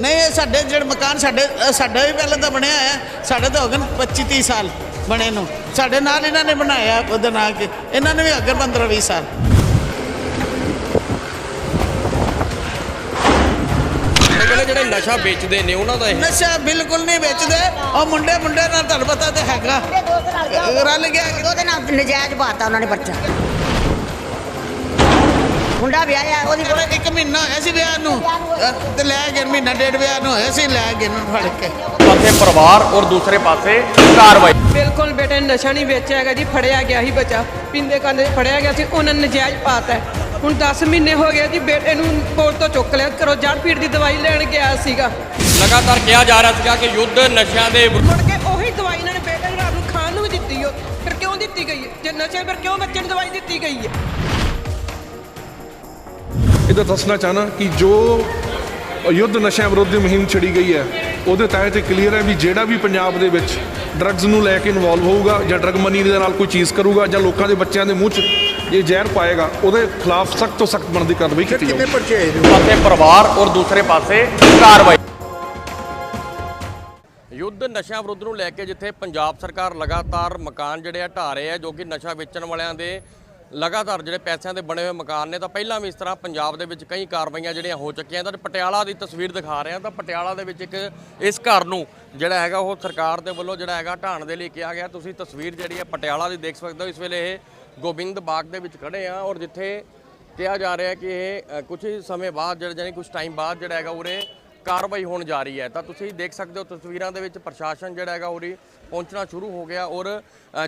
ਨਹੀਂ ਇਹ ਸਾਡੇ ਜਿਹੜੇ ਮਕਾਨ ਸਾਡੇ ਸਾਡਾ ਵੀ ਪਹਿਲਾਂ ਤਾਂ ਬਣਿਆ ਹੈ ਸਾਡੇ ਤਾਂ ਹੋ ਗਏ 25 30 ਸਾਲ ਬਣੇ ਨੂੰ। ਸਾਡੇ ਨਾਲ ਇਹਨਾਂ ਨੇ ਬਣਾਇਆ ਉਹਦੇ ਨਾਲ ਕੇ ਇਹਨਾਂ ਨੇ ਵੀ ਅੱਗੇ 15 20 ਸਾਲ। ਕਹਿੰਦੇ ਜਿਹੜੇ ਨਸ਼ਾ ਵੇਚਦੇ ਨੇ ਉਹਨਾਂ ਦਾ ਇਹ ਨਸ਼ਾ ਬਿਲਕੁਲ ਨਹੀਂ ਵੇਚਦੇ। ਉਹ ਮੁੰਡੇ ਮੁੰਡੇ ਨਾਲ ਤੁਹਾਨੂੰ ਪਤਾ ਤੇ ਹੈਗਾ। ਰਲ ਗਿਆ। ਉਹਦੇ ਨਾਲ ਨਜਾਇਜ਼ ਬਾਤਾ ਉਹਨਾਂ ਨੇ ਬੱਚਾ ਮੁੰਡਾ ਵਿਆਹਿਆ ਉਹਦੀ ਕੋਲੇ ਇੱਕ ਮਹੀਨਾ ਹੋਇਆ ਸੀ ਵਿਆਹ ਨੂੰ ਤੇ ਲੈ ਗਏ ਮਹੀਨਾ ਡੇਢ ਵਿਆਹ ਨੂੰ ਹੋਇਆ ਸੀ ਲੈ ਗਏ ਇਹਨੂੰ ਫੜ ਕੇ। ਪਾਸੇ ਪਰਿਵਾਰ ਔਰ ਦੂਸਰੇ ਪਾਸੇ ਕਾਰਵਾਈ। ਬਿਲਕੁਲ ਬੇਟੇ ਨੇ ਨਸ਼ਾ ਨਹੀਂ ਵੇਚਿਆ ਹੈਗਾ ਜੀ ਫੜਿਆ ਗਿਆ ਹੀ ਬੱਚਾ। ਪਿੰਦੇ ਕੰਦੇ ਫੜਿਆ ਗਿਆ ਸੀ ਉਹਨਾਂ ਨੇ ਨਜਾਇਜ਼ ਪਾਤਾ ਹੈ। ਹੁਣ 10 ਮਹੀਨੇ ਹੋ ਗਏ ਜੀ ਬੇਟੇ ਨੂੰ ਕੋਲ ਤੋਂ ਚੁੱਕ ਲਿਆ ਕਰੋ ਜੜ ਪੀੜ ਦੀ ਦਵਾਈ ਲੈਣ ਗਿਆ ਸੀਗਾ। ਲਗਾਤਾਰ ਕਿਹਾ ਜਾ ਰਿਹਾ ਸੀਗਾ ਕਿ ਯੁੱਧ ਨਸ਼ਿਆਂ ਦੇ ਵਿਰੁੱਧ। ਮੁੜ ਕੇ ਉਹੀ ਦਵਾਈ ਇਹਨਾਂ ਨੇ ਬੇਟੇ ਨੂੰ ਰਾਤ ਨੂੰ ਖਾਣ ਨੂੰ ਵੀ ਦਿੱਤੀ ਉਹ ਫਿਰ ਕਿਉਂ ਦਿੱਤੀ ਗਈ ਹੈ? ਜੇ ਨਸ਼ੇ ਫਿਰ ਕਿਉਂ ਬੱਚੇ ਨੂੰ ਦਵਾਈ ਦਿੱਤੀ ਗਈ ਹੈ? ਇਹਦਾ ਦੱਸਣਾ ਚਾਹਨਾ ਕਿ ਜੋ ਯੁੱਧ ਨਸ਼ਿਆਂ ਵਿਰੁੱਧ ਮੁਹਿੰਮ ਛੜੀ ਗਈ ਹੈ ਉਹਦੇ ਤਹਿਤ ਇਹ ਕਲੀਅਰ ਹੈ ਵੀ ਜਿਹੜਾ ਵੀ ਪੰਜਾਬ ਦੇ ਵਿੱਚ ਡਰੱਗਸ ਨੂੰ ਲੈ ਕੇ ਇਨਵੋਲਵ ਹੋਊਗਾ ਜਾਂ ਡਰੱਗ ਮਨੀ ਦੇ ਨਾਲ ਕੋਈ ਚੀਜ਼ ਕਰੂਗਾ ਜਾਂ ਲੋਕਾਂ ਦੇ ਬੱਚਿਆਂ ਦੇ ਮੂੰਹ 'ਚ ਇਹ ਜ਼ਹਿਰ ਪਾਏਗਾ ਉਹਦੇ ਖਿਲਾਫ ਸਖਤ ਤੋਂ ਸਖਤ ਬਣਦੀ ਕਾਰਵਾਈ ਕੀਤੀ ਜਾਊਗੀ। ਪਾਸੇ ਪਰਿਵਾਰ ਔਰ ਦੂਸਰੇ ਪਾਸੇ ਕਾਰਵਾਈ। ਯੁੱਧ ਨਸ਼ਿਆਂ ਵਿਰੁੱਧ ਨੂੰ ਲੈ ਕੇ ਜਿੱਥੇ ਪੰਜਾਬ ਸਰਕਾਰ ਲਗਾਤਾਰ ਮਕਾਨ ਜਿਹੜੇ ਆ ਢਾ ਰਹੇ ਆ ਜੋ ਕਿ ਨਸ਼ਾ ਵੇਚਣ ਵਾਲਿਆਂ ਦੇ ਲਗਾਤਾਰ ਜਿਹੜੇ ਪੈਸਿਆਂ ਦੇ ਬਣੇ ਹੋਏ ਮਕਾਨ ਨੇ ਤਾਂ ਪਹਿਲਾਂ ਵੀ ਇਸ ਤਰ੍ਹਾਂ ਪੰਜਾਬ ਦੇ ਵਿੱਚ ਕਈ ਕਾਰਵਾਈਆਂ ਜਿਹੜੀਆਂ ਹੋ ਚੁੱਕੀਆਂ ਤਾਂ ਪਟਿਆਲਾ ਦੀ ਤਸਵੀਰ ਦਿਖਾ ਰਹੇ ਹਾਂ ਤਾਂ ਪਟਿਆਲਾ ਦੇ ਵਿੱਚ ਇੱਕ ਇਸ ਘਰ ਨੂੰ ਜਿਹੜਾ ਹੈਗਾ ਉਹ ਸਰਕਾਰ ਦੇ ਵੱਲੋਂ ਜਿਹੜਾ ਹੈਗਾ ਢਾਣ ਦੇ ਲਈ ਕਿਹਾ ਗਿਆ। ਤੁਸੀਂ ਤਸਵੀਰ ਜਿਹੜੀ ਹੈ ਪਟਿਆਲਾ ਦੀ ਦੇਖ ਸਕਦੇ ਹੋ। ਇਸ ਵੇਲੇ ਇਹ ਗੋਬਿੰਦ ਬਾਗ ਦੇ ਵਿੱਚ ਖੜੇ ਆ ਔਰ ਜਿੱਥੇ ਕਿਹਾ ਜਾ ਰਿਹਾ ਕਿ ਇਹ ਕੁਝ ਸਮੇਂ ਬਾਅਦ ਜਿਹੜਾ ਜਾਨੀ ਕੁਝ ਟਾਈਮ ਬਾਅਦ ਜਿਹੜਾ ਹੈਗਾ ਉਰੇ ਕਾਰਵਾਈ ਹੋਣ ਜਾ ਰਹੀ ਹੈ। ਤਾਂ ਤੁਸੀਂ ਦੇਖ ਸਕਦੇ ਹੋ ਤਸਵੀਰਾਂ ਦੇ ਵਿੱਚ ਪ੍ਰਸ਼ਾਸਨ ਜਿਹੜਾ ਹੈਗਾ ਉਰੇ ਪਹੁੰਚਣਾ ਸ਼ੁਰੂ ਹੋ ਗਿਆ ਔਰ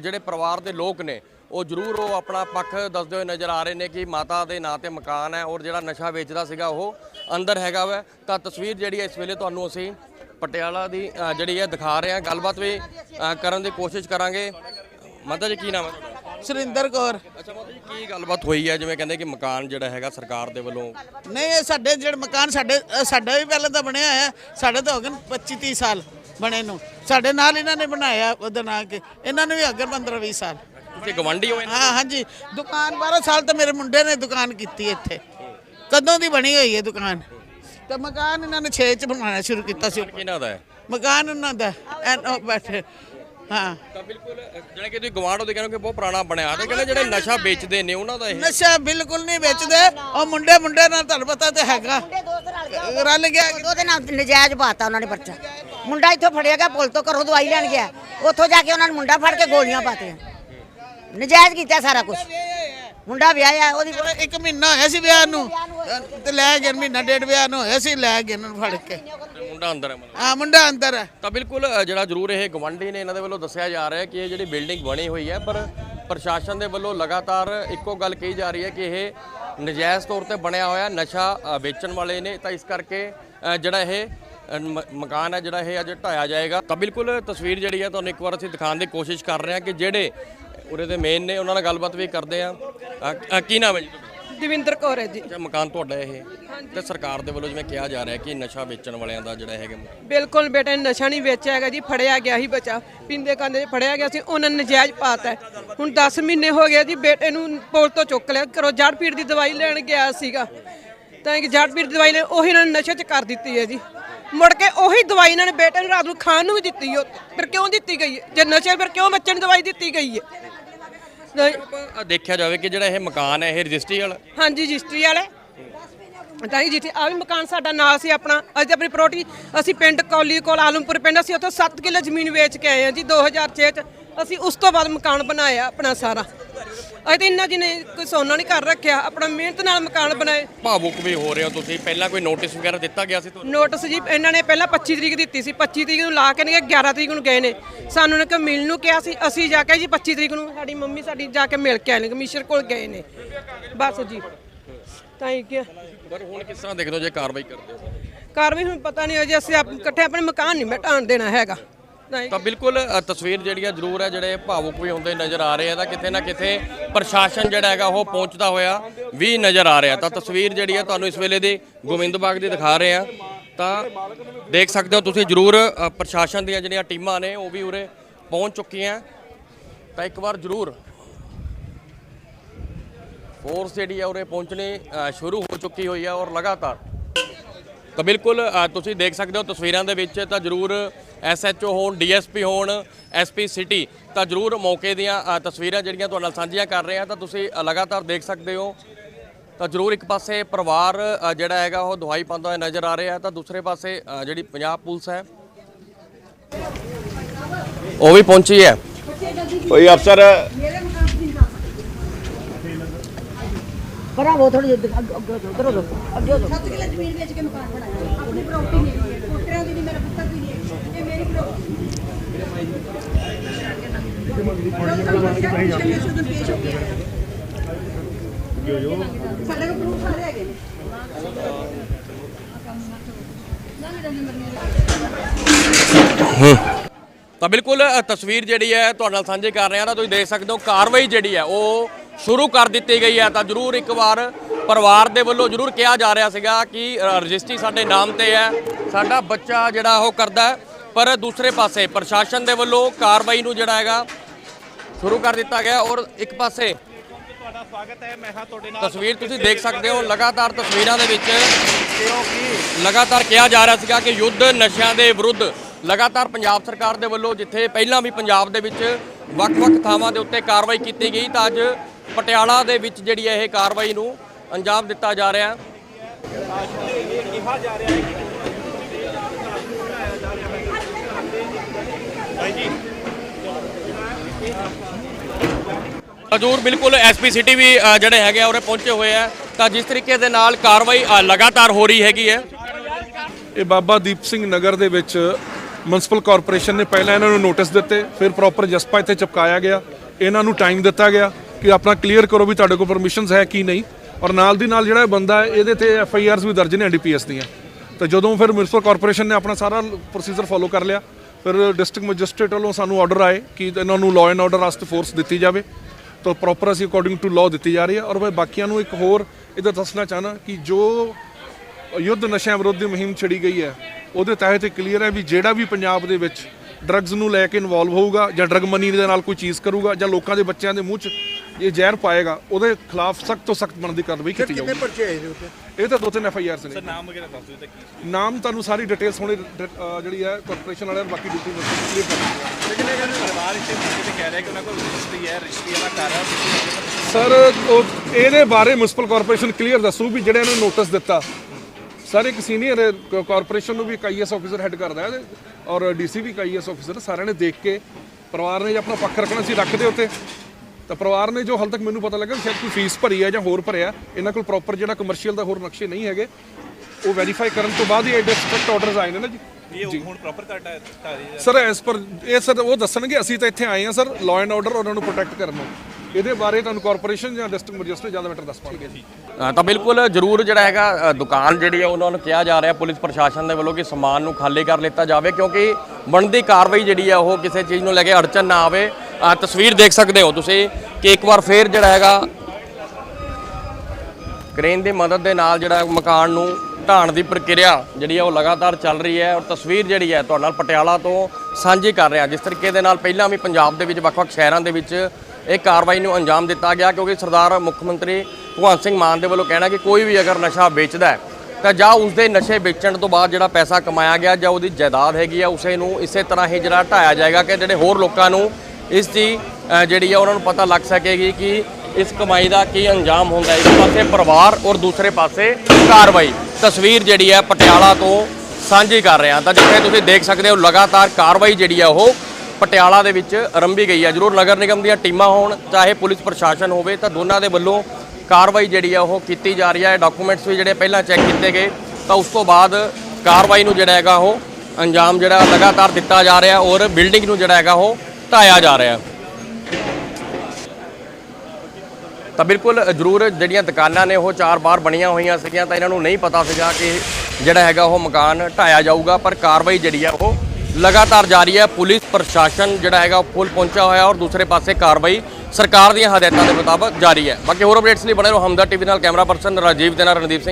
ਜਿਹੜੇ ਪਰਿਵਾਰ ਦੇ ਲੋਕ ਨੇ, ਉਹ ਜ਼ਰੂਰ ਉਹ ਆਪਣਾ ਪੱਖ ਦੱਸਦੇ ਹੋਏ ਨਜ਼ਰ ਆ ਰਹੇ ਨੇ ਕਿ ਮਾਤਾ ਦੇ ਨਾਂ ਤੇ ਮਕਾਨ ਹੈ ਔਰ ਜਿਹੜਾ ਨਸ਼ਾ ਵੇਚਦਾ ਸੀਗਾ ਉਹ ਅੰਦਰ ਹੈਗਾ ਵਾ। ਤਾਂ ਤਸਵੀਰ ਜਿਹੜੀ ਹੈ ਇਸ ਵੇਲੇ ਤੁਹਾਨੂੰ ਅਸੀਂ ਪਟਿਆਲਾ ਦੀ ਜਿਹੜੀ ਹੈ ਦਿਖਾ ਰਹੇ ਹਾਂ। ਗੱਲਬਾਤ ਵੀ ਕਰਨ ਦੀ ਕੋਸ਼ਿਸ਼ ਕਰਾਂਗੇ। ਮਾਤਾ ਜੀ, ਕੀ ਨਾਮ ਹੈ? ਸੁਰਿੰਦਰ ਕੌਰ। ਅੱਛਾ ਮਾਤਾ ਜੀ ਕੀ ਗੱਲਬਾਤ ਹੋਈ ਹੈ? ਜਿਵੇਂ ਕਹਿੰਦੇ ਕਿ ਮਕਾਨ ਜਿਹੜਾ ਹੈਗਾ ਸਰਕਾਰ ਦੇ ਵੱਲੋਂ। ਨਹੀਂ ਇਹ ਸਾਡੇ ਜਿਹੜੇ ਮਕਾਨ ਸਾਡੇ ਅ, ਸਾਡਾ ਵੀ ਪਹਿਲਾਂ ਤਾਂ ਬਣਿਆ ਹੈ ਸਾਡੇ ਤਾਂ ਹੋ ਗਏ 25 30 ਸਾਲ ਬਣੇ ਨੂੰ। ਸਾਡੇ ਨਾਲ ਇਹਨਾਂ ਨੇ ਬਣਾਇਆ ਉਹਦੇ ਨਾਲ ਕੇ। ਇਹਨਾਂ ਨੇ ਵੀ ਅੱਗੇ 15 20 ਸਾਲ। ਤੁਸੀਂ ਗਵੰਡੀ ਹੋਏ ਨੇ ਹਾਂ ਹਾਂਜੀ। ਦੁਕਾਨ 12 ਸਾਲ ਤਾਂ ਮੇਰੇ ਮੁੰਡੇ ਨੇ ਦੁਕਾਨ ਕੀਤੀ ਇੱਥੇ। ਕਦੋਂ ਦੀ ਬਣੀ ਹੋਈ ਹੈ ਦੁਕਾਨ? ਤੇ ਮਕਾਨ ਇਹਨਾਂ ਨੇ 6 ਚ ਬਣਾਉਣਾ ਸ਼ੁਰੂ ਕੀਤਾ ਸੀ। ਕਿਹਨਾਂ ਦਾ ਹੈ? ਮਕਾਨ ਉਹਨਾਂ ਦਾ ਐਨ ਉਹ ਬੈਠੇ। ਹਾਂ। ਤਾਂ ਬਿਲਕੁਲ ਜਿਹੜੇ ਕਿ ਤੁਸੀਂ ਗਵਾਂਢ ਉਹਦੇ ਕਹਿੰਦੇ ਕਿ ਬਹੁਤ ਪੁਰਾਣਾ ਬਣਿਆ। ਤੇ ਕਹਿੰਦੇ ਜਿਹੜੇ ਨਸ਼ਾ ਵੇਚਦੇ ਨੇ ਉਹਨਾਂ ਦਾ ਇਹ। ਨਸ਼ਾ ਬਿਲਕੁਲ ਨਹੀਂ ਵੇਚਦੇ। ਉਹ ਮੁੰਡੇ ਮੁੰਡੇ ਨਾਲ ਤੁਹਾਨੂੰ ਪਤਾ ਤੇ ਹੈਗਾ। ਰਲ ਗਿਆ ਉਹਦੇ ਨਾਲ ਨਜਾਇਜ਼ ਬਾਤਾ ਉਹਨਾਂ ਨੇ ਬੱਚਾ ਮੁੰਡਾ ਇੱਥੋਂ ਫੜਿਆ ਗਿਆ ਪੁਲ ਤੋਂ ਘਰੋਂ ਦਵਾਈ ਲੈਣ ਗਿਆ। ਉੱਥੋਂ ਜਾ ਕੇ ਉਹਨਾਂ ਨੇ ਮੁੰਡਾ ਫੜ ਕੇ ਗੋਲੀਆਂ ਪਾਤੀਆਂ। ਨਜਾਇਜ਼ ਕੀਤਾ ਸਾਰਾ ਕੁਝ ਮੁੰਡਾ ਵਿਆਹਿਆ ਉਹਦੀ ਕੋਲੇ ਇੱਕ ਮਹੀਨਾ ਹੋਇਆ ਸੀ ਵਿਆਹ ਨੂੰ ਤੇ ਲੈ ਗਏ ਮਹੀਨਾ ਡੇਢ ਵਿਆਹ ਨੂੰ ਹੋਇਆ ਸੀ ਲੈ ਗਏ ਇਹਨਾਂ ਨੂੰ ਫੜ ਕੇ। ਮੁੰਡਾ ਅੰਦਰ ਹੈ ਮਤਲਬ। ਆ ਮੁੰਡਾ ਅੰਦਰ ਹੈ। ਤਾਂ ਬਿਲਕੁਲ ਅ, ਜਿਹੜਾ ਜ਼ਰੂਰ ਇਹ ਗਵੰਡੀ ਨੇ ਇਹਨਾਂ ਦੇ ਵੱਲੋਂ ਦੱਸਿਆ ਜਾ ਰਿਹਾ ਹੈ ਕਿ ਇਹ ਜਿਹੜੀ ਬਿਲਡਿੰਗ ਬਣੀ ਹੋਈ ਹੈ ਪਰ ਪ੍ਰਸ਼ਾਸਨ ਦੇ ਵੱਲੋਂ ਲਗਾਤਾਰ ਇੱਕੋ ਗੱਲ ਕਹੀ ਜਾ ਰਹੀ ਹੈ ਕਿ ਇਹ ਨਜਾਇਜ਼ ਤੌਰ ਤੇ ਬਣਿਆ ਹੋਇਆ ਨਸ਼ਾ ਅ, ਵੇਚਣ ਵਾਲੇ ਨੇ। ਤਾਂ ਇਸ ਕਰਕੇ ਅ, ਜਿਹੜਾ ਇਹ ਅ, ਮ- ਮਕਾਨ ਹੈ ਜਿਹੜਾ ਇਹ ਅੱਜ ਢਾਇਆ ਜਾਏਗਾ। ਤਾਂ ਬਿਲਕੁਲ ਤਸਵੀਰ ਜਿਹੜੀ ਹੈ ਤੁਹਾਨੂੰ ਇੱਕ ਵਾਰ ਅਸੀਂ ਦਿਖਾਉਣ ਦੀ ਕੋਸ਼ਿਸ਼ ਕਰ ਰਹੇ ਹਾਂ ਕਿ ਜਿਹੜੇ ਉਰੇ ਦੇ ਮੇਨ ਨੇ ਉਹਨਾਂ ਨਾਲ ਗੱਲਬਾਤ ਵੀ ਕਰਦੇ ਆ ਕੀ ਨਾਮ ਹੈ ਜੀ ਤੁਹਾਡਾ? ਦਵਿੰਦਰ ਕੌਰ ਹੈ ਜੀ। ਅੱਛਾ ਮਕਾਨ ਤੁਹਾਡਾ ਇਹ। ਤੇ ਸਰਕਾਰ ਦੇ ਵੱਲੋਂ ਜਿਵੇਂ ਕਿਹਾ ਜਾ ਰਿਹਾ ਕਿ ਨਸ਼ਾ ਵੇਚਣ ਵਾਲਿਆਂ ਦਾ ਜਿਹੜਾ ਹੈਗਾ ਬਿਲਕੁਲ ਬੇਟੇ ਨੇ ਨਸ਼ਾ ਨਹੀਂ ਵੇਚਿਆ ਹੈਗਾ ਜੀ ਫੜਿਆ ਗਿਆ ਹੀ ਬੱਚਾ। ਪਿੰਦੇ ਕੰਦੇ ਫੜਿਆ ਗਿਆ ਸੀ ਉਹਨਾਂ ਨੇ ਨਜਾਇਜ਼ ਪਾਤਾ ਹੈ। ਹੁਣ 10 ਮਹੀਨੇ ਹੋ ਗਏ ਜੀ ਬੇਟੇ ਨੂੰ ਕੋਲ ਤੋਂ ਚੁੱਕ ਲਿਆ। ਕਰੋ ਜੜ ਪੀੜ ਦੀ ਦਵਾਈ ਲੈਣ ਗਿਆ ਸੀਗਾ। ਤਾਂ ਕਿ ਜੜ ਪੀੜ ਦੀ ਦਵਾਈ ਲੈ ਉਹੀ ਇਹਨਾਂ ਨੇ ਨਸ਼ੇ 'ਚ ਕਰ ਦਿੱਤੀ ਹੈ ਜੀ। ਮੁੜ ਕੇ ਉਹੀ ਦਵਾਈ ਇਹਨਾਂ ਨੇ ਬੇਟੇ ਨੂੰ ਰਾਤ ਨੂੰ ਖਾਣ ਨੂੰ ਵੀ ਦਿੱਤੀ ਉਹ ਫਿਰ ਕਿਉਂ ਦਿੱਤੀ ਗਈ ਹੈ? ਜੇ ਨਸ਼ੇ ਫਿਰ ਕਿਉਂ ਬੱਚੇ ਨੂੰ ਦਵਾਈ ਦਿੱਤੀ ਗਈ ਹੈ? ਦੇਖਿਆ ਜਾਵੇ ਕਿ ਜਿਹੜਾ ਇਹ ਮਕਾਨ ਹੈ ਇਹ ਰਜਿਸਟਰੀ ਵਾਲਾ? ਹਾਂਜੀ ਰਜਿਸਟਰੀ ਵਾਲੇ ਤਾਂ ਜੀ ਜਿੱਥੇ ਆ ਵੀ ਮਕਾਨ ਸਾਡਾ ਨਾਲ ਸੀ ਆਪਣਾ। ਅਸੀਂ ਆਪਣੀ ਪ੍ਰੋਪਰਟੀ ਅਸੀਂ ਪਿੰਡ ਕੌਲੀ ਕੋਲ ਆਲਮਪੁਰ ਪਿੰਡ ਅਸੀਂ ਉੱਥੋਂ 7 ਕਿੱਲੇ ਜ਼ਮੀਨ ਵੇਚ ਕੇ ਆਏ ਹਾਂ ਜੀ 2006 ਚ। ਅਸੀਂ ਉਸ ਤੋਂ ਬਾਅਦ ਮਕਾਨ ਬਣਾਇਆ ਆਪਣਾ ਸਾਰਾ। ਅਸੀਂ ਤਾਂ ਇੰਨਾ ਜਿਹਨੇ ਕੋਈ ਸੋਨਾ ਨਹੀਂ ਘਰ ਰੱਖਿਆ ਆਪਣਾ ਮਿਹਨਤ ਨਾਲ ਮਕਾਨ ਬਣਾਏ। ਭਾਵੁਕ ਵੀ ਹੋ ਰਹੇ ਹੋ ਤੁਸੀਂ। ਪਹਿਲਾਂ ਕੋਈ ਨੋਟਿਸ ਵਗੈਰਾ ਦਿੱਤਾ ਗਿਆ ਸੀ ਤੁਹਾਨੂੰ? ਨੋਟਿਸ ਜੀ ਇਹਨਾਂ ਨੇ ਪਹਿਲਾਂ 25 ਤਰੀਕ ਦਿੱਤੀ ਸੀ। 25 ਤਰੀਕ ਨੂੰ ਲਾ ਕੇ ਨਹੀਂ 11 ਤਰੀਕ ਨੂੰ ਗਏ ਨੇ। ਸਾਨੂੰ ਨੇ ਕਿ ਮਿਲਣ ਨੂੰ ਕਿਹਾ ਸੀ। ਅਸੀਂ ਜਾ ਕੇ ਜੀ 25 ਤਰੀਕ ਨੂੰ ਸਾਡੀ ਮੰਮੀ ਸਾਡੀ ਜਾ ਕੇ ਮਿਲ ਕੇ ਆਏ ਨੇ ਕਮਿਸ਼ਨਰ ਕੋਲ ਗਏ ਨੇ। ਬਸ ਜੀ। ਤਾਂ ਹੀ ਕਿ ਪਰ ਹੁਣ ਕਿਸ ਤਰ੍ਹਾਂ ਦੇਖਦੇ ਹੋ ਜੇ ਕਾਰਵਾਈ ਕਰਦੇ ਹੋ? ਕਾਰਵਾਈ ਹੁਣ ਪਤਾ ਨਹੀਂ ਹੋ ਜੇ ਅਸੀਂ ਆਪ ਇਕੱਠੇ ਆਪਣੇ ਮਕਾਨ ਨਹੀਂ ਮਿਟਾਣ ਦੇਣਾ ਹੈਗਾ। ਤਾਂ ਬਿਲਕੁਲ ਤਸਵੀਰ ਜਿਹੜੀ ਆ ਜ਼ਰੂਰ ਹੈ ਜਿਹੜੇ ਭਾਵੁਕ ਵੀ ਹੁੰਦੇ ਨਜ਼ਰ ਆ ਰਹੇ ਆ, ਤਾਂ ਕਿਤੇ ਨਾ ਕਿਤੇ ਪ੍ਰਸ਼ਾਸਨ ਜਿਹੜਾ ਹੈਗਾ ਉਹ ਪਹੁੰਚਦਾ ਹੋਇਆ ਵੀ ਨਜ਼ਰ ਆ ਰਿਹਾ। ਤਾਂ ਤਸਵੀਰ ਜਿਹੜੀ ਆ ਤੁਹਾਨੂੰ ਇਸ ਵੇਲੇ ਦੀ ਗੋਬਿੰਦ ਬਾਗ ਦੀ ਦਿਖਾ ਰਹੇ ਆ। ਤਾਂ ਦੇਖ ਸਕਦੇ ਹੋ ਤੁਸੀਂ ਜ਼ਰੂਰ ਪ੍ਰਸ਼ਾਸਨ ਦੀਆਂ ਜਿਹੜੀਆਂ ਟੀਮਾਂ ਨੇ, ਉਹ ਵੀ ਉਰੇ ਪਹੁੰਚ ਚੁੱਕੀਆਂ। ਤਾਂ ਇੱਕ ਵਾਰ ਜ਼ਰੂਰ ਫੋਰਸ ਜਿਹੜੀ ਆ ਉਰੇ ਪਹੁੰਚਣੀ ਸ਼ੁਰੂ ਹੋ ਚੁੱਕੀ ਹੋਈ ਆ ਔਰ ਲਗਾਤਾਰ। ਤਾਂ ਬਿਲਕੁਲ ਤੁਸੀਂ ਦੇਖ ਸਕਦੇ ਹੋ ਤਸਵੀਰਾਂ ਦੇ ਵਿੱਚ ਤਾਂ ਜ਼ਰੂਰ ਐਸਐਚਓ ਹੋਣ ਡੀਐਸਪੀ ਹੋਣ ਐਸਪੀ ਸਿਟੀ ਤਾਂ ਜ਼ਰੂਰ ਮੌਕੇ ਦੀਆਂ ਤਸਵੀਰਾਂ ਜਿਹੜੀਆਂ ਤੁਹਾਡੇ ਨਾਲ ਸਾਂਝੀਆਂ ਕਰ ਰਹੇ ਆ ਤਾਂ ਤੁਸੀਂ ਲਗਾਤਾਰ ਦੇਖ ਸਕਦੇ ਹੋ। ਤਾਂ ਜ਼ਰੂਰ ਇੱਕ ਪਾਸੇ ਪਰਿਵਾਰ ਜਿਹੜਾ ਹੈਗਾ ਉਹ ਦਵਾਈ ਪਾਉਂਦਾ ਹੋਇਆ ਨਜ਼ਰ ਆ ਰਿਹਾ ਤਾਂ ਦੂਸਰੇ ਪਾਸੇ ਜਿਹੜੀ ਪੰਜਾਬ ਪੁਲਿਸ ਹੈ ਉਹ ਵੀ ਪਹੁੰਚੀ ਹੈ। ਕੋਈ ਅਫਸਰ। ਭਰਾਵੋ ਥੋੜੀ ਜਿਹੀ ਅੱਗੇ ਅੱਗੇ ਉਧਰ ਅੱਗੇ ਹੋ ਸੱਤ ਕਿੱਲੇ ਜ਼ਮੀਨ ਵੇਚ ਕੇ ਮਕਾਨ ਬਣਾਇਆ। ਆਪਣੀ ਪ੍ਰਾਪਰਟੀ ਨਹੀਂ ਪੁੱਤਰਾਂ ਦੀ ਨਹੀਂ ਮੇਰੇ ਪੁੱਤਰ ਦੀ ਨਹੀਂ ਹੈ ਇਹ ਮੇਰੀ ਪ੍ਰਾਪਰਟੀ ਸਾਡੇ ਕੋਲ ਪ੍ਰੂਫ ਸਾਰੇ ਹੈਗੇ ਨੇ ਤਾਂ ਬਿਲਕੁਲ ਅ, ਤਸਵੀਰ ਜਿਹੜੀ ਹੈ ਤੁਹਾਡੇ ਨਾਲ ਸਾਂਝੀ ਕਰ ਰਹੇ ਹਾਂ ਤਾਂ ਤੁਸੀਂ ਦੇਖ ਸਕਦੇ ਹੋ ਕਾਰਵਾਈ ਜਿਹੜੀ ਹੈ ਉਹ ਸ਼ੁਰੂ ਕਰ ਦਿੱਤੀ ਗਈ ਹੈ। ਤਾਂ ਜ਼ਰੂਰ ਇੱਕ ਵਾਰ ਪਰਿਵਾਰ ਦੇ ਵੱਲੋਂ ਜ਼ਰੂਰ ਕਿਹਾ ਜਾ ਰਿਹਾ ਸੀਗਾ ਕਿ ਅ, ਰਜਿਸਟਰੀ ਸਾਡੇ ਨਾਮ ਤੇ ਹੈ। ਸਾਡਾ ਬੱਚਾ ਜਿਹੜਾ ਉਹ ਕਰਦਾ ਹੈ। ਪਰ ਦੂਸਰੇ ਪਾਸੇ ਪ੍ਰਸ਼ਾਸਨ ਦੇ ਵੱਲੋਂ ਕਾਰਵਾਈ ਨੂੰ ਜਿਹੜਾ ਹੈਗਾ ਸ਼ੁਰੂ ਕਰ ਦਿੱਤਾ ਗਿਆ ਔਰ ਇੱਕ ਪਾਸੇ ਤੁਹਾਡਾ ਸਵਾਗਤ ਹੈ ਮੈਂ ਹਾਂ ਤੁਹਾਡੇ ਨਾਲ ਤਸਵੀਰ ਤੁਸੀਂ ਦੇਖ ਸਕਦੇ ਹੋ, ਲਗਾਤਾਰ ਤਸਵੀਰਾਂ ਦੇ ਵਿੱਚ ਲਗਾਤਾਰ ਕਿਹਾ ਜਾ ਰਿਹਾ ਸੀਗਾ ਕਿ ਯੁੱਧ ਨਸ਼ਿਆਂ ਦੇ ਵਿਰੁੱਧ ਲਗਾਤਾਰ ਪੰਜਾਬ ਸਰਕਾਰ ਦੇ ਵੱਲੋਂ ਜਿੱਥੇ ਪਹਿਲਾਂ ਵੀ ਪੰਜਾਬ ਦੇ ਵਿੱਚ ਵੱਖ-ਵੱਖ ਥਾਵਾਂ ਦੇ ਉੱਤੇ ਕਾਰਵਾਈ ਕੀਤੀ ਗਈ, ਤਾਂ ਅੱਜ ਪਟਿਆਲਾ ਦੇ ਵਿੱਚ ਜਿਹੜੀ ਹੈ ਇਹ ਕਾਰਵਾਈ ਨੂੰ ਅੰਜਾਮ ਦਿੱਤਾ ਜਾ ਰਿਹਾ। ਹੈ ਹਜੂਰ ਬਿਲਕੁਲ ਐਸਪੀ ਸਿਟੀ ਵੀ ਜਿਹੜੇ ਹੈਗੇ ਆ, ਉਰੇ ਪਹੁੰਚੇ ਹੋਏ ਆ। ਤਾਂ ਜਿਸ ਤਰੀਕੇ ਦੇ ਨਾਲ ਕਾਰਵਾਈ ਲਗਾਤਾਰ ਹੋ ਰਹੀ ਹੈਗੀ ਹੈ। ਇਹ ਬਾਬਾ ਦੀਪ ਸਿੰਘ ਨਗਰ ਦੇ ਵਿੱਚ ਮਿਊਨਿਸਪਲ ਕਾਰਪੋਰੇਸ਼ਨ ਨੇ ਪਹਿਲਾਂ ਇਹਨਾਂ ਨੂੰ ਨੋਟਿਸ ਦਿੱਤੇ, ਫਿਰ ਪ੍ਰੋਪਰ ਜਸਪਾ ਇੱਥੇ ਚਿਪਕਾਇਆ ਗਿਆ। ਇਹਨਾਂ ਨੂੰ ਟਾਈਮ ਦਿੱਤਾ ਗਿਆ ਕਿ ਆਪਣਾ ਕਲੀਅਰ ਕਰੋ ਵੀ ਤੁਹਾਡੇ ਕੋਲ ਪਰਮਿਸ਼ਨਸ ਹੈ ਕਿ ਨਹੀਂ। ਔਰ ਨਾਲ ਦੀ ਨਾਲ ਜਿਹੜਾ ਬੰਦਾ ਇਹਦੇ ਤੇ ਐਫ ਆਈ ਆਰਸ ਵੀ ਦਰਜ ਨੇ ਐਨਡੀਪੀਐਸ ਦੀਆਂ। ਤਾਂ ਜਦੋਂ ਫਿਰ ਮਿਊਨਿਸਪਲ ਕਾਰਪੋਰੇਸ਼ਨ ਨੇ ਆਪਣਾ ਸਾਰਾ ਪ੍ਰੋਸੀਜਰ ਫੋਲੋ ਕਰ ਲਿਆ ਫਿਰ ਡਿਸਟ੍ਰਿਕਟ ਮੈਜਿਸਟ੍ਰੇਟ ਵੱਲੋਂ ਸਾਨੂੰ ਆਰਡਰ ਆਏ ਕਿ ਇਹਨਾਂ ਨੂੰ ਲਾਅ ਐਂਡ ਆਰਡਰ ਵਾਸਤੇ ਫੋਰਸ ਦਿੱਤੀ ਜਾਵੇ। ਤਾਂ ਪ੍ਰੋਪਰ ਅਸੀਂ ਅਕੋਰਡਿੰਗ ਟੂ ਲਾਅ ਦਿੱਤੀ ਜਾ ਰਹੀ ਹੈ। ਔਰ ਮੈਂ ਬਾਕੀਆਂ ਨੂੰ ਇੱਕ ਹੋਰ ਇਹਦਾ ਦੱਸਣਾ ਚਾਹਨਾ ਕਿ ਜੋ ਯੁੱਧ ਨਸ਼ਿਆਂ ਵਿਰੁੱਧ ਮੁਹਿੰਮ ਛੜੀ ਗਈ ਹੈ, ਉਹਦੇ ਤਹਿਤ ਇਹ ਕਲੀਅਰ ਹੈ ਵੀ ਜਿਹੜਾ ਵੀ ਪੰਜਾਬ ਦੇ ਵਿੱਚ ਡਰੱਗਸ ਨੂੰ ਲੈ ਕੇ ਇਨਵੋਲਵ ਹੋਊਗਾ ਜਾਂ ਡਰੱਗ ਮਨੀ ਦੇ ਨਾਲ ਕੋਈ ਚੀਜ਼ ਕਰੂਗਾ ਜਾਂ ਲੋਕਾਂ ਦੇ ਬੱਚਿਆਂ ਦੇ ਮੂੰਹ 'ਚ ਇਹ ਜ਼ਹਿਰ ਪਾਏਗਾ ਉਹਦੇ ਖਿਲਾਫ ਸਖਤ ਤੋਂ ਸਖਤ ਬਣਦੀ ਕਾਰਵਾਈ ਕੀਤੀ ਜਾਊਗੀ। ਕਿੰਨੇ ਪਰਚੇ ਆਏ ਇਹ ਤਾਂ ਦੋ ਤਿੰਨ ਐਫ ਆਈ ਆਰਸ ਨੇ ਨਾਮ ਵਗੈਰਾ ਦੱਸ ਦਿਓ ਤਾਂ ਕੀ ਨਾਮ ਤੁਹਾਨੂੰ ਸਾਰੀ ਡਿਟੇਲਸ ਹੁਣੇ ਜਿਹੜੀ ਹੈ ਕਾਰਪੋਰੇਸ਼ਨ ਵਾਲਿਆਂ ਨੂੰ ਬਾਕੀ ਡਿਊਟੀ ਵਿੱਚ ਕਲੀਅਰ ਕਰ ਦਿੰਦੇ ਲੇਕਿਨ ਇਹ ਕਹਿੰਦੇ ਪਰਿਵਾਰ ਇੱਥੇ ਮੌਕੇ ਤੇ ਕਹਿ ਰਿਹਾ ਕਿ ਉਹਨਾਂ ਕੋਲ ਰਜਿਸਟਰੀ ਹੈ ਰਜਿਸਟਰੀ ਵਾਲਾ ਘਰ ਹੈ ਸਰ ਉਹ ਇਹਦੇ ਬਾਰੇ ਮਿਊਨਿਸਪਲ ਕਾਰਪੋਰੇਸ਼ਨ ਕਲੀਅਰ ਦੱਸੂ ਵੀ ਜਿਹੜੇ ਇਹਨੂੰ ਨੋਟਿਸ ਦਿੱਤਾ। ਸਰ ਇੱਕ ਸੀਨੀਅਰ ਕਾਰਪੋਰੇਸ਼ਨ ਨੂੰ ਵੀ ਇੱਕ ਆਈਐਸ ਆਫੀਸਰ ਹੈੱਡ ਕਰਦਾ ਹੈ ਔਰ ਡੀਸੀ ਵੀ ਇੱਕ ਆਈਐਸ ਆਫੀਸਰ ਸਾਰਿਆਂ ਨੇ ਦੇਖ ਕੇ ਪਰਿਵਾਰ ਨੇ ਜੇ ਆਪਣਾ ਪੱਖ ਰੱਖਣਾ ਸੀ ਰੱਖਦੇ ਉੱਤੇ ਤਾਂ ਪਰਿਵਾਰ ਨੇ ਜੋ ਹਾਲ ਤੱਕ ਮੈਨੂੰ ਪਤਾ ਲੱਗਾ ਵੀ ਸ਼ਾਇਦ ਕੋਈ ਫੀਸ ਭਰੀ ਹੈ ਜਾਂ ਹੋਰ ਭਰਿਆ ਇਹਨਾਂ ਕੋਲ ਪ੍ਰੋਪਰ ਜਿਹੜਾ ਕਮਰਸ਼ੀਅਲ ਦਾ ਹੋਰ ਨਕਸ਼ੇ ਨਹੀਂ ਹੈਗੇ। ਉਹ ਵੈਰੀਫਾਈ ਕਰਨ ਤੋਂ ਬਾਅਦ ਹੀ ਐਡੇ ਸਟ੍ਰਿਕਟ ਆਰਡਰਸ ਆਏ ਨੇ ਨਾ ਜੀ। ਇਹ ਹੁਣ ਪ੍ਰੋਪਰ ਤੁਹਾਡਾ ਸਰ ਐਸ ਪਰ ਇਹ ਸਰ ਉਹ ਦੱਸਣਗੇ ਅਸੀਂ ਤਾਂ ਇੱਥੇ ਆਏ ਹਾਂ ਸਰ ਲਾਅ ਐਂਡ ਆਰਡਰ ਉਹਨਾਂ ਨੂੰ ਪ੍ਰੋਟੈਕਟ ਕਰਨ ਨੂੰ। ਇਹਦੇ ਬਾਰੇ ਤੁਹਾਨੂੰ ਕਾਰਪੋਰੇਸ਼ਨ ਜਾਂ ਡਿਸਟ੍ਰਿਕਟ ਮੈਜਿਸਟਰੇਟ ਜ਼ਿਆਦਾ ਬੈਟਰ ਦੱਸ ਪਾਉਣਗੇ ਜੀ। ਤਾਂ ਬਿਲਕੁਲ ਜ਼ਰੂਰ ਜਿਹੜਾ ਹੈਗਾ ਦੁਕਾਨ ਜਿਹੜੀ ਹੈ ਉਹਨਾਂ ਨੂੰ ਕਿਹਾ ਜਾ ਰਿਹਾ ਪੁਲਿਸ ਪ੍ਰਸ਼ਾਸਨ ਦੇ ਵੱਲੋਂ ਕਿ ਸਮਾਨ ਨੂੰ ਖਾਲੀ ਕਰ ਲਿੱਤਾ ਜਾਵੇ ਕਿਉਂਕਿ ਬਣਦੀ ਕਾਰਵਾਈ ਜਿਹੜੀ ਹੈ ਉਹ ਕਿਸੇ ਚੀਜ਼ ਨੂੰ ਲੈ ਕੇ ਅੜਚਨ ਨਾ ਆਵੇ। ਅ, ਤਸਵੀਰ ਦੇਖ ਸਕਦੇ ਹੋ ਤੁਸੀਂ ਕਿ ਇੱਕ ਵਾਰ ਫੇਰ ਜਿਹੜਾ ਹੈਗਾ ਕ੍ਰੇਨ ਦੀ ਮਦਦ ਦੇ ਨਾਲ ਜਿਹੜਾ ਮਕਾਨ ਨੂੰ ਢਾਣ ਦੀ ਪ੍ਰਕਿਰਿਆ ਜਿਹੜੀ ਹੈ ਉਹ ਲਗਾਤਾਰ ਚੱਲ ਰਹੀ ਹੈ ਔਰ ਤਸਵੀਰ ਜਿਹੜੀ ਹੈ ਤੁਹਾਡੇ ਨਾਲ ਪਟਿਆਲਾ ਤੋਂ ਸਾਂਝੀ ਕਰ ਰਿਹਾ ਜਿਸ ਤਰੀਕੇ ਦੇ ਨਾਲ ਪਹਿਲਾਂ ਵੀ ਪੰਜਾਬ ਦੇ ਵਿੱਚ ਵੱਖ-ਵੱਖ ਸ਼ਹਿਰਾਂ ਦੇ ਵਿੱਚ ਇਹ ਕਾਰਵਾਈ ਨੂੰ ਅੰਜਾਮ ਦਿੱਤਾ ਗਿਆ ਕਿਉਂਕਿ ਸਰਦਾਰ ਮੁੱਖ ਮੰਤਰੀ ਭਗਵੰਤ ਸਿੰਘ ਮਾਨ ਦੇ ਵੱਲੋਂ ਕਹਿਣਾ ਕਿ ਕੋਈ ਵੀ ਅਗਰ ਨਸ਼ਾ ਵੇਚਦਾ ਹੈ ਤਾਂ ਜਾਂ ਉਸਦੇ ਨਸ਼ੇ ਵੇਚਣ ਤੋਂ ਬਾਅਦ ਜਿਹੜਾ ਪੈਸਾ ਕਮਾਇਆ ਗਿਆ ਜਾਂ ਉਹਦੀ ਜਾਇਦਾਦ ਹੈਗੀ ਆ ਉਸੇ ਨੂੰ ਇਸੇ ਤਰ੍ਹਾਂ ਹੀ ਜਿਹੜਾ ਢਾਇਆ ਜਾਏਗਾ ਕਿ ਜਿਹੜੇ ਹੋਰ ਲੋਕਾਂ ਨੂੰ ਇਸ ਦੀ ਜਿਹੜੀ ਆ, ਉਹਨਾਂ ਨੂੰ ਪਤਾ ਲੱਗ ਸਕੇਗੀ ਕਿ ਇਸ ਕਮਾਈ ਦਾ ਕੀ ਅੰਜਾਮ ਹੁੰਦਾ ਹੈ। ਇੱਕ ਪਾਸੇ ਪਰਿਵਾਰ ਔਰ ਦੂਸਰੇ ਪਾਸੇ ਕਾਰਵਾਈ। ਤਸਵੀਰ ਜਿਹੜੀ ਹੈ ਪਟਿਆਲਾ ਤੋਂ ਸਾਂਝੀ ਕਰ ਰਹੇ ਹਾਂ। ਤਾਂ ਜਿੱਥੇ ਤੁਸੀਂ ਦੇਖ ਸਕਦੇ ਹੋ, ਲਗਾਤਾਰ ਕਾਰਵਾਈ ਜਿਹੜੀ ਆ, ਉਹ ਪਟਿਆਲਾ ਦੇ ਵਿੱਚ ਆਰੰਭੀ ਗਈ ਹੈ ਜ਼ਰੂਰ ਨਗਰ ਨਿਗਮ ਦੀਆਂ ਟੀਮਾਂ ਹੋਣ, ਚਾਹੇ ਪੁਲਿਸ ਪ੍ਰਸ਼ਾਸਨ ਹੋਵੇ, ਤਾਂ ਦੋਨਾਂ ਦੇ ਵੱਲੋਂ ਕਾਰਵਾਈ ਜਿਹੜੀ ਆ, ਉਹ ਕੀਤੀ ਜਾ ਰਹੀ ਹੈ ਡਾਕੂਮੈਂਟਸ ਵੀ ਜਿਹੜੇ ਪਹਿਲਾਂ ਚੈੱਕ ਕੀਤੇ ਗਏ, ਤਾਂ ਉਸ ਤੋਂ ਬਾਅਦ ਕਾਰਵਾਈ ਨੂੰ ਜਿਹੜਾ ਹੈਗਾ, ਉਹ ਅੰਜਾਮ ਜਿਹੜਾ ਲਗਾਤਾਰ ਦਿੱਤਾ ਜਾ ਰਿਹਾ ਔਰ ਬਿਲਡਿੰਗ ਨੂੰ ਜਿਹੜਾ ਹੈਗਾ, ਉਹ ਢਾਇਆ ਜਾ ਰਿਹਾ। ਤਾਂ ਬਿਲਕੁਲ ਜ਼ਰੂਰ ਜਿਹੜੀਆਂ ਦੁਕਾਨਾਂ ਨੇ, ਉਹ ਚਾਰ ਬਾਰ ਬਣੀਆਂ ਹੋਈਆਂ ਸੀਗੀਆਂ, ਤਾਂ ਇਹਨਾਂ ਨੂੰ ਨਹੀਂ ਪਤਾ ਸੀਗਾ ਕਿ ਜਿਹੜਾ ਹੈਗਾ ਉਹ ਮਕਾਨ ਢਾਇਆ ਜਾਊਗਾ, ਪਰ ਕਾਰਵਾਈ ਜਿਹੜੀ ਹੈ ਉਹ ਲਗਾਤਾਰ ਜਾਰੀ ਹੈ ਪੁਲਿਸ ਪ੍ਰਸ਼ਾਸਨ ਜਿਹੜਾ ਹੈਗਾ, ਉਹ ਫੁੱਲ ਪਹੁੰਚਿਆ ਹੋਇਆ ਔਰ ਦੂਸਰੇ ਪਾਸੇ ਕਾਰਵਾਈ ਸਰਕਾਰ ਦੀਆਂ ਹਦਾਇਤਾਂ ਦੇ ਮੁਤਾਬਕ ਜਾਰੀ ਹੈ ਬਾਕੀ ਹੋਰ ਅਪਡੇਟਸ ਲਈ ਬਣੇ ਰਹੋ ਹਮਦਰ ਟੀਵੀ ਨਾਲ। ਕੈਮਰਾ ਪਰਸਨ ਰਾਜੀਵ ਦੇ ਨਾਲ ਰਣਦੀਪ ਸਿੰਘ।